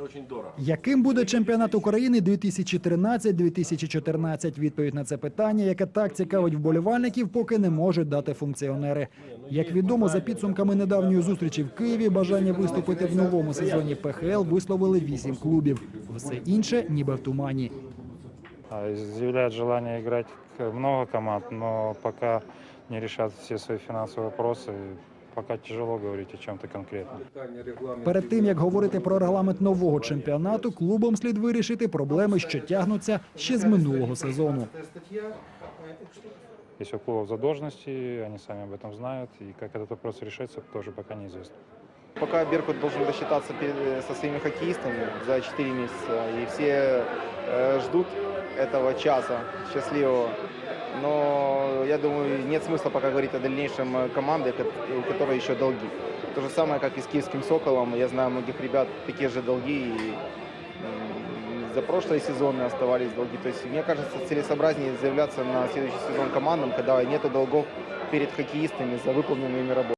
Это очень дорого. Яким буде чемпіонат України 2013-2014? Відповідь на це питання, яке так цікавить вболівальників, поки не можуть дати функціонери. Як відомо, за підсумками недавньої зустрічі в Києві, бажання виступити в новому сезоні ПХЛ висловили вісім клубів. Все інше ніби в тумані. А, Изъявляют желание играть к- много команд, но пока не решат все свои финансовые вопросы, пока тяжело говорить о чем-то конкретно. Перед тим як говорити про регламент нового чемпіонату, клубам слід вирішити проблеми, що тягнуться ще з минулого сезону. Якщо у клубов задолженности, они самі об этом знають. І як этот вопрос решается, тоже пока неизвестно. Пока Беркут должен рассчитаться перед- со своими хоккеистами за 4 месяца, и все э, ждут этого часа счастливого. Но я думаю, нет смысла пока говорить о дальнейшем э, команды, ко- у которой еще долги. То же самое, как и с Киевским Соколом. Я знаю многих ребят, такие же долги. И за прошлые сезоны оставались долги. То есть, мне кажется, целесообразнее заявляться на следующий сезон командам, когда нету долгов перед хоккеистами за выполненные ими работы.